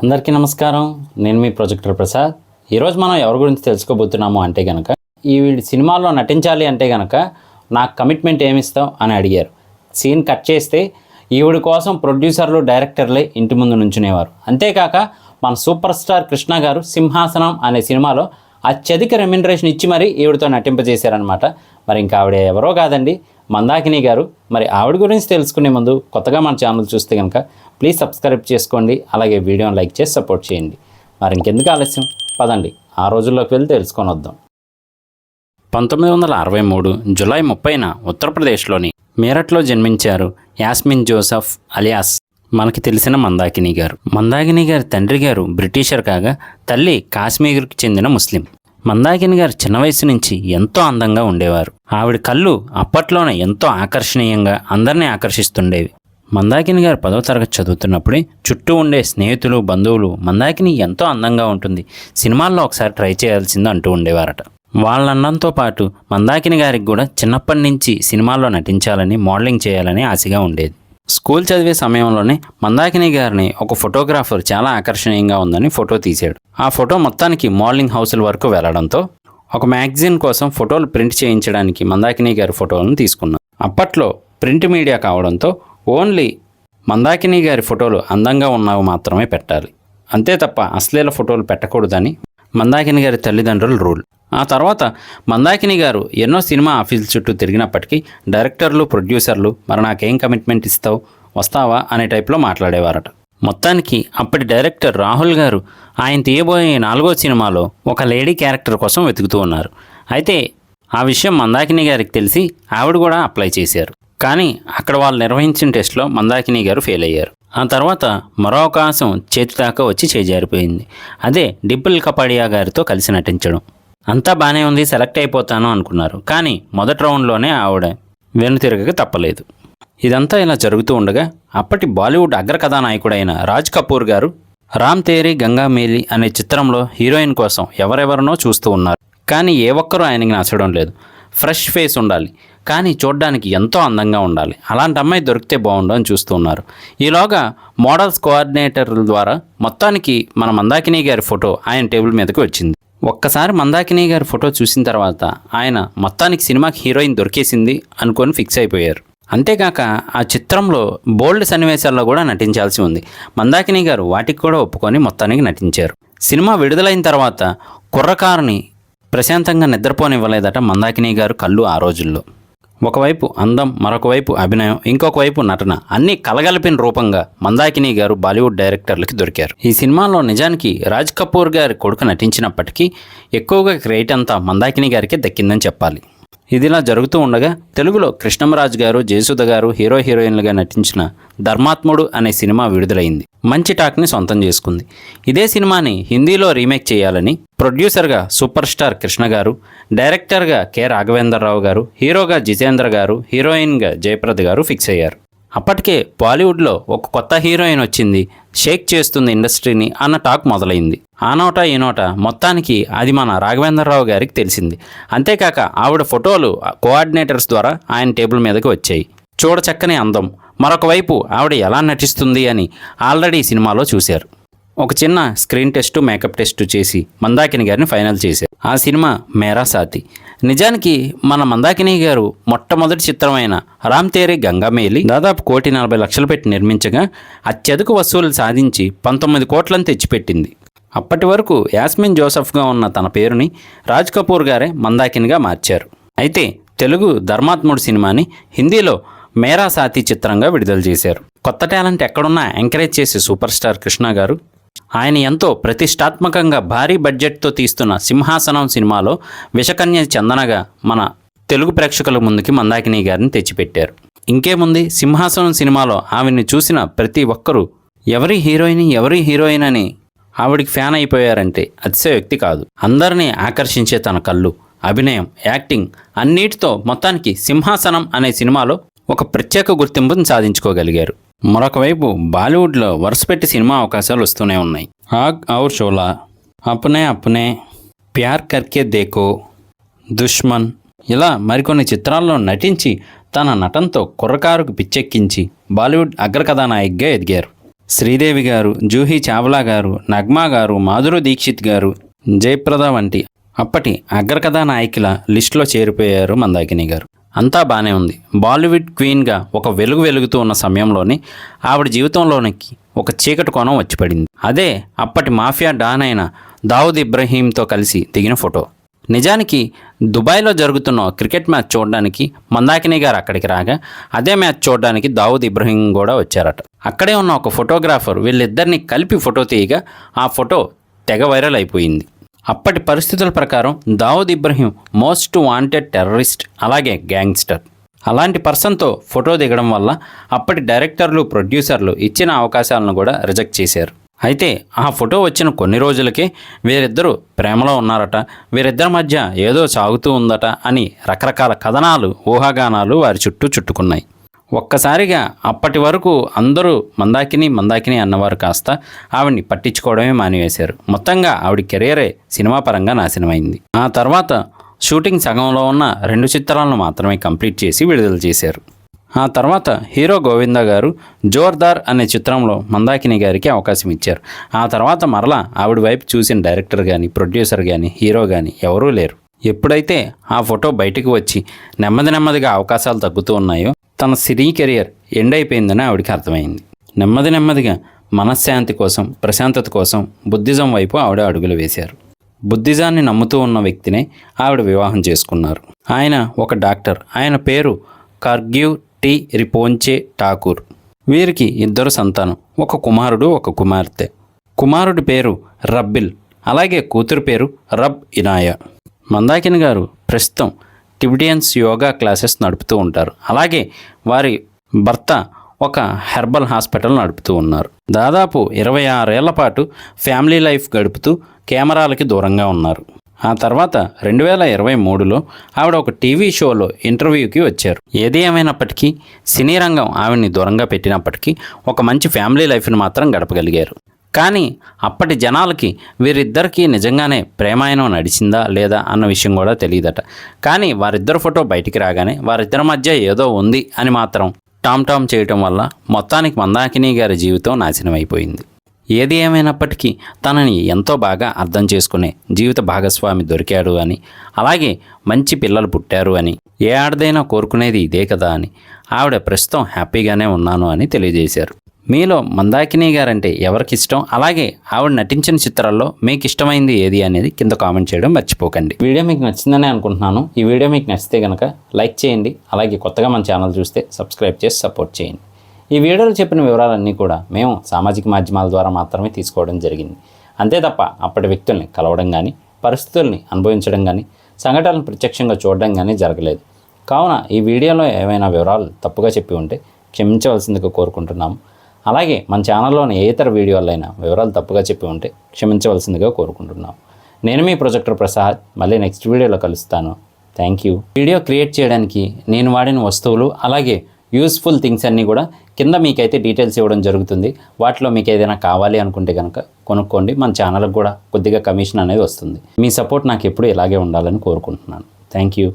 అందరికీ నమస్కారం. నేను మీ ప్రొజెక్టర్ ప్రసాద్. ఈరోజు మనం ఎవరి గురించి తెలుసుకోబోతున్నాము అంటే కనుక ఈ సినిమాలో నటించాలి అంటే కనుక నాకు కమిట్మెంట్ ఏమిస్తావు అని అడిగారు. సీన్ కట్ చేస్తే ఈవిడ కోసం ప్రొడ్యూసర్లు డైరెక్టర్లే ఇంటి ముందు నుంచునేవారు. అంతేకాక మన సూపర్ స్టార్ కృష్ణ గారు సింహాసనం అనే సినిమాలో అత్యధిక రెమ్యునరేషన్ ఇచ్చి మరీ ఈవిడతో నటింపజేశారనమాట మరి ఇంకా ఆవిడ ఎవరో కాదండి. మందాకిని గారు మరి ఆవిడ గురించి తెలుసుకునే ముందు కొత్తగా మన ఛానల్ చూస్తే కనుక ప్లీజ్ సబ్స్క్రైబ్ చేసుకోండి అలాగే వీడియోని లైక్ చేసి సపోర్ట్ చేయండి. మరి ఇంకెందుకు ఆలస్యం? పదండి ఆ రోజుల్లోకి వెళ్ళి తెలుసుకొని వద్దాం. పంతొమ్మిది వందల అరవై మూడు జులై ముప్పైన ఉత్తరప్రదేశ్లోని మీరట్లో జన్మించారు యాస్మిన్ జోసఫ్ అలియాస్ మనకి తెలిసిన మందాకిని గారు. మందాకిని గారి తండ్రి గారు బ్రిటిషర్ కాగా తల్లి కాశ్మీర్కి చెందిన ముస్లిం. మందాకిని గారు చిన్న వయసు నుంచి ఎంతో అందంగా ఉండేవారు. ఆవిడ కళ్ళు అప్పట్లోనే ఎంతో ఆకర్షణీయంగా అందరినీ ఆకర్షిస్తుండేవి. మందాకిని గారు పదవ తరగతి చదువుతున్నప్పుడే చుట్టూ ఉండే స్నేహితులు బంధువులు మందాకిని ఎంతో అందంగా ఉంటుంది. సినిమాల్లో ఒకసారి ట్రై చేయాల్సింది అంటూ ఉండేవారట. వాళ్ళన్నంతో పాటు మందాకిని గారికి కూడా చిన్నప్పటి నుంచి సినిమాల్లో నటించాలని మోడలింగ్ చేయాలని ఆశగా ఉండేది. స్కూల్ చదివే సమయంలోనే మందాకిని గారిని ఒక ఫోటోగ్రాఫర్ చాలా ఆకర్షణీయంగా ఉందని ఫోటో తీశాడు. ఆ ఫోటో మొత్తానికి మోడలింగ్ హౌస్ల వరకు వెళ్ళడంతో ఒక మ్యాగజైన్ కోసం ఫోటోలు ప్రింట్ చేయించడానికి మందాకిని గారి ఫోటోలను తీసుకున్నాం అప్పట్లో ప్రింట్ మీడియా కావడంతో ఓన్లీ మందాకిని గారి ఫోటోలు అందంగా ఉన్నవి మాత్రమే పెట్టాలి. అంతే తప్ప అశ్లీల ఫోటోలు పెట్టకూడదని మందాకిని గారి తల్లిదండ్రుల రూల్. ఆ తర్వాత మందాకిని గారు ఎన్నో సినిమా ఆఫీసుల చుట్టూ తిరిగినప్పటికీ డైరెక్టర్లు ప్రొడ్యూసర్లు మరి నాకేం కమిట్మెంట్ ఇస్తావు వస్తావా అనే టైప్లో మాట్లాడేవారట. మొత్తానికి అప్పటి డైరెక్టర్ రాహుల్ గారు ఆయన తీయబోయే నాలుగో సినిమాలో ఒక లేడీ క్యారెక్టర్ కోసం వెతుకుతూ ఉన్నారు. అయితే ఆ విషయం మందాకిని గారికి తెలిసి ఆవిడ కూడా అప్లై చేశారు. కానీ అక్కడ వాళ్ళు నిర్వహించిన టెస్ట్లో మందాకిని గారు ఫెయిల్ అయ్యారు. ఆ తర్వాత మరో అవకాశం చేతి దాకా వచ్చి చేజారిపోయింది. అదే డిబ్బుల్ కపాడియా గారితో కలిసి నటించడం. అంతా బాగానే ఉంది సెలెక్ట్ అయిపోతాను అనుకున్నారు. కానీ మొదటి రౌండ్లోనే ఆవిడ వెనుతిరగక తప్పలేదు. ఇదంతా ఇలా జరుగుతూ ఉండగా అప్పటి బాలీవుడ్ అగ్ర కథానాయకుడైన రాజ్ కపూర్ గారు రామ్ తేరీ గంగా మేలి అనే చిత్రంలో హీరోయిన్ కోసం ఎవరెవరినో చూస్తూ ఉన్నారు. కానీ ఏ ఒక్కరూ ఆయనకి నచ్చడం లేదు. ఫ్రెష్ ఫేస్ ఉండాలి. కానీ చూడ్డానికి ఎంతో అందంగా ఉండాలి. అలాంటి అమ్మాయి దొరికితే బాగుండు అని చూస్తూ ఉన్నారు. ఈలోగా మోడల్స్ కోఆర్డినేటర్ల ద్వారా మొత్తానికి మన మందాకిని గారి ఫోటో ఆయన టేబుల్ మీదకి వచ్చింది. ఒక్కసారి మందాకిని గారి ఫోటో చూసిన తర్వాత ఆయన మొత్తానికి సినిమాకి హీరోయిన్ దొరికేసింది అనుకొని ఫిక్స్ అయిపోయారు. అంతేకాక ఆ చిత్రంలో బోల్డ్ సన్నివేశాల్లో కూడా నటించాల్సి ఉంది. మందాకిని గారు వాటికి కూడా ఒప్పుకొని మొత్తానికి నటించారు. సినిమా విడుదలైన తర్వాత కుర్రకారుని ప్రశాంతంగా నిద్రపోనివ్వలేదట మందాకిని గారు కళ్ళు ఆ రోజుల్లో. ఒకవైపు అందం మరొక వైపు అభినయం ఇంకొక వైపు నటన. అన్నీ కలగలిపిన రూపంగా మందాకిని గారు బాలీవుడ్ డైరెక్టర్లకి దొరికారు. ఈ సినిమాలో నిజానికి రాజ్ కపూర్ గారి కొడుకు నటించినప్పటికీ ఎక్కువగా క్రెడిట్ అంతా మందాకిని గారికే దక్కిందని చెప్పాలి. ఇదిలా జరుగుతూ ఉండగా తెలుగులో కృష్ణంరాజు గారు జయసుధ గారు హీరో హీరోయిన్లుగా నటించిన ధర్మాత్ముడు అనే సినిమా విడుదలైంది. మంచి టాక్ని సొంతం చేసుకుంది. ఇదే సినిమాని హిందీలో రీమేక్ చేయాలని ప్రొడ్యూసర్గా సూపర్ స్టార్ కృష్ణ గారు డైరెక్టర్గా కె రాఘవేంద్రరావు గారు హీరోగా జితేంద్ర గారు హీరోయిన్గా జయప్రద గారు ఫిక్స్ అయ్యారు. అప్పటికే బాలీవుడ్లో ఒక కొత్త హీరోయిన్ వచ్చింది షేక్ చేస్తుంది ఇండస్ట్రీని అన్న టాక్ మొదలైంది. ఆ నోట ఈ నోట మొత్తానికి అది మన రాఘవేంద్రరావు గారికి తెలిసింది. అంతేకాక ఆవిడ ఫోటోలు కోఆర్డినేటర్స్ ద్వారా ఆయన టేబుల్ మీదకి వచ్చాయి. చూడచక్కని అందం. మరొక వైపు ఆవిడ ఎలా నటిస్తుంది అని ఆల్రెడీ సినిమాలో చూశారు. ఒక చిన్న స్క్రీన్ టెస్ట్ మేకప్ టెస్ట్ చేసి మందాకిని గారిని ఫైనల్ చేశారు. ఆ సినిమా మేరా సాతి. నిజానికి మన మందాకిని గారు మొట్టమొదటి చిత్రమైన రామ్ తేరే గంగామేలి దాదాపు కోటి నలభై లక్షలు పెట్టి నిర్మించగా అత్యధిక వసూలు సాధించి పంతొమ్మిది కోట్లను తెచ్చిపెట్టింది. అప్పటి వరకు యాస్మిన్ జోసఫ్గా ఉన్న తన పేరుని రాజ్ కపూర్ గారే మందాకినిగా మార్చారు. అయితే తెలుగు ధర్మాత్ముడు సినిమాని హిందీలో మేరా సాతి చిత్రంగా విడుదల చేశారు. కొత్త టాలెంట్ ఎక్కడున్నా ఎంకరేజ్ చేసే సూపర్ స్టార్ కృష్ణ గారు ఆయన ఎంతో ప్రతిష్టాత్మకంగా భారీ బడ్జెట్తో తీస్తున్న సింహాసనం సినిమాలో విషకన్య చందనగా మన తెలుగు ప్రేక్షకుల ముందుకి మందాకిని గారిని తెచ్చిపెట్టారు. ఇంకేముంది? సింహాసనం సినిమాలో ఆవిడ్ని చూసిన ప్రతి ఒక్కరూ ఎవరి హీరోయిన్ ఎవరి హీరోయిన్ అని ఆవిడికి ఫ్యాన్ అయిపోయారంటే అతిశయోక్తి కాదు. అందరినీ ఆకర్షించే తన కళ్ళు అభినయం యాక్టింగ్ అన్నిటితో మొత్తానికి సింహాసనం అనే సినిమాలో ఒక ప్రత్యేక గుర్తింపును సాధించుకోగలిగారు. మరొకవైపు బాలీవుడ్లో వరుసపెట్టి సినిమా అవకాశాలు వస్తూనే ఉన్నాయి. ఆగ్ ఔర్ షోలా అప్నే అప్నే ప్యార్ కర్కే దేకో దుష్మన్ ఇలా మరికొన్ని చిత్రాల్లో నటించి తన నటనతో కుర్రకారుకు పిచ్చెక్కించి బాలీవుడ్ అగ్రకథానాయకగా ఎదిగారు. శ్రీదేవి గారు జూహీ చావ్లా గారు నగ్మా గారు మాధురి దీక్షిత్ గారు జయప్రద వంటి అప్పటి అగ్రకథా నాయకుల లిస్టులో చేరిపోయారు మందాకిని గారు. అంతా బాగానే ఉంది. బాలీవుడ్ క్వీన్గా ఒక వెలుగు వెలుగుతూ ఉన్న సమయంలోనే ఆవిడ జీవితంలోనికి ఒక చీకటి కోణం వచ్చి పడింది అదే అప్పటి మాఫియా డాన్ అయిన దావుద్ ఇబ్రహీంతో కలిసి దిగిన ఫోటో. నిజానికి దుబాయ్లో జరుగుతున్న క్రికెట్ మ్యాచ్ చూడడానికి మందాకిని గారు అక్కడికి రాగా అదే మ్యాచ్ చూడడానికి దావుద్ ఇబ్రహీం కూడా వచ్చారట. అక్కడే ఉన్న ఒక ఫోటోగ్రాఫర్ వీళ్ళిద్దరిని కలిపి ఫోటో తీయగా ఆ ఫోటో తెగ వైరల్ అయిపోయింది. అప్పటి పరిస్థితుల ప్రకారం Dawood Ibrahim most wanted terrorist అలాగే గ్యాంగ్స్టర్. అలాంటి పర్సన్తో ఫోటో దిగడం వల్ల అప్పటి డైరెక్టర్లు ప్రొడ్యూసర్లు ఇచ్చిన అవకాశాలను కూడా రిజెక్ట్ చేశారు. అయితే ఆ ఫోటో వచ్చిన కొన్ని రోజులకే వీరిద్దరూ ప్రేమలో ఉన్నారట వీరిద్దరి మధ్య ఏదో సాగుతూ ఉందట అని రకరకాల కథనాలు ఊహాగానాలు వారి చుట్టూ చుట్టుకున్నాయి. ఒక్కసారిగా అప్పటి వరకు అందరూ మందాకిని మందాకిని అన్నవారు కాస్త ఆవిడ్ని పట్టించుకోవడమే మానివేశారు. మొత్తంగా ఆవిడ కెరీరే సినిమా పరంగా నాశనమైంది. ఆ తర్వాత షూటింగ్ సగంలో ఉన్న రెండు చిత్రాలను మాత్రమే కంప్లీట్ చేసి విడుదల చేశారు. ఆ తర్వాత హీరో గోవింద గారు జోర్దార్ అనే చిత్రంలో మందాకిని గారికి అవకాశం ఇచ్చారు. ఆ తర్వాత మరలా ఆవిడ వైపు చూసిన డైరెక్టర్ కానీ ప్రొడ్యూసర్ కానీ హీరో కానీ ఎవరూ లేరు. ఎప్పుడైతే ఆ ఫోటో బయటకు వచ్చి నెమ్మది నెమ్మదిగా అవకాశాలు తగ్గుతూ ఉన్నాయో తన సినీ కెరియర్ ఎండ్ అయిపోయిందని ఆవిడకి అర్థమైంది. నెమ్మది నెమ్మదిగా మనశ్శాంతి కోసం ప్రశాంతత కోసం బుద్ధిజం వైపు ఆవిడ అడుగులు వేశారు. బుద్ధిజాన్ని నమ్ముతూ ఉన్న వ్యక్తినే ఆవిడ వివాహం చేసుకున్నారు. ఆయన ఒక డాక్టర్. ఆయన పేరు కర్గ్యూ టి. రిపోంచే ఠాకూర్. వీరికి ఇద్దరు సంతానం. ఒక కుమారుడు ఒక కుమార్తె. కుమారుడి పేరు రబ్బిల్. అలాగే కూతురు పేరు రబ్ ఇనాయ. మందాకిని గారు ప్రస్తుతం టిబిటియన్స్ యోగా క్లాసెస్ నడుపుతూ ఉంటారు. అలాగే వారి భర్త ఒక హెర్బల్ హాస్పిటల్ నడుపుతూ ఉన్నారు. దాదాపు ఇరవై ఆరేళ్ళ పాటు ఫ్యామిలీ లైఫ్ గడుపుతూ కెమెరాలకి దూరంగా ఉన్నారు. ఆ తర్వాత రెండు వేల ఇరవై మూడులో ఆవిడ ఒక టీవీ షోలో ఇంటర్వ్యూకి వచ్చారు. ఏది ఏమైనప్పటికీ సినీ రంగం ఆవిడ్ని దూరంగా పెట్టినప్పటికీ ఒక మంచి ఫ్యామిలీ లైఫ్ని మాత్రం గడపగలిగారు. కానీ అప్పటి జనాలకి వీరిద్దరికీ నిజంగానే ప్రేమాయణం నడిచిందా లేదా అన్న విషయం కూడా తెలియదట. కానీ వారిద్దరు ఫోటో బయటికి రాగానే వారిద్దరి మధ్య ఏదో ఉంది అని మాత్రం టామ్ టామ్ చేయటం వల్ల మొత్తానికి మందాకిని గారి జీవితం నాశనం అయిపోయింది ఏది ఏమైనప్పటికీ తనని ఎంతో బాగా అర్థం చేసుకునే జీవిత భాగస్వామి దొరికాడు అని అలాగే మంచి పిల్లలు పుట్టారు అని ఏ ఆడదైనా కోరుకునేది ఇదే కదా అని ఆవిడ ప్రస్తుతం హ్యాపీగానే ఉన్నాను అని తెలియజేశారు. మీలో మందాకిని గారంటే ఎవరికి ఇష్టం అలాగే ఆవిడ నటించిన చిత్రాల్లో మీకు ఇష్టమైంది ఏది అనేది కింద కామెంట్ చేయడం మర్చిపోకండి. వీడియో మీకు నచ్చిందని అనుకుంటున్నాను. ఈ వీడియో మీకు నచ్చితే కనుక లైక్ చేయండి. అలాగే కొత్తగా మన ఛానల్ చూస్తే సబ్స్క్రైబ్ చేసి సపోర్ట్ చేయండి. ఈ వీడియోలో చెప్పిన వివరాలన్నీ కూడా మేము సామాజిక మాధ్యమాల ద్వారా మాత్రమే తీసుకోవడం జరిగింది. అంతే తప్ప అప్పటి వ్యక్తుల్ని కలవడం కానీ పరిస్థితుల్ని అనుభవించడం కానీ సంఘటనలు ప్రత్యక్షంగా చూడడం కానీ జరగలేదు. కావున ఈ వీడియోలో ఏమైనా వివరాలు తప్పుగా చెప్పి ఉంటే క్షమించవలసిందిగా కోరుకుంటున్నాము. అలాగే మన ఛానల్లోని ఏ ఇతర వీడియోలైనా వివరాలు తప్పుగా చెప్పి ఉంటే క్షమించవలసిందిగా కోరుకుంటున్నాం. నేను మీ ప్రొజెక్టర్ ప్రసాద్. మళ్ళీ నెక్స్ట్ వీడియోలో కలుస్తాను. Thank you. వీడియో క్రియేట్ చేయడానికి నేను వాడిన వస్తువులు అలాగే యూస్ఫుల్ థింగ్స్ అన్నీ కూడా కింద మీకైతే డీటెయిల్స్ ఇవ్వడం జరుగుతుంది. వాటిలో మీకు ఏదైనా కావాలి అనుకుంటే కనుక కొనుక్కోండి. మన ఛానల్కి కూడా కొద్దిగా కమిషన్ అనేది వస్తుంది. మీ సపోర్ట్ నాకు ఎప్పుడు ఇలాగే ఉండాలని కోరుకుంటున్నాను. Thank you.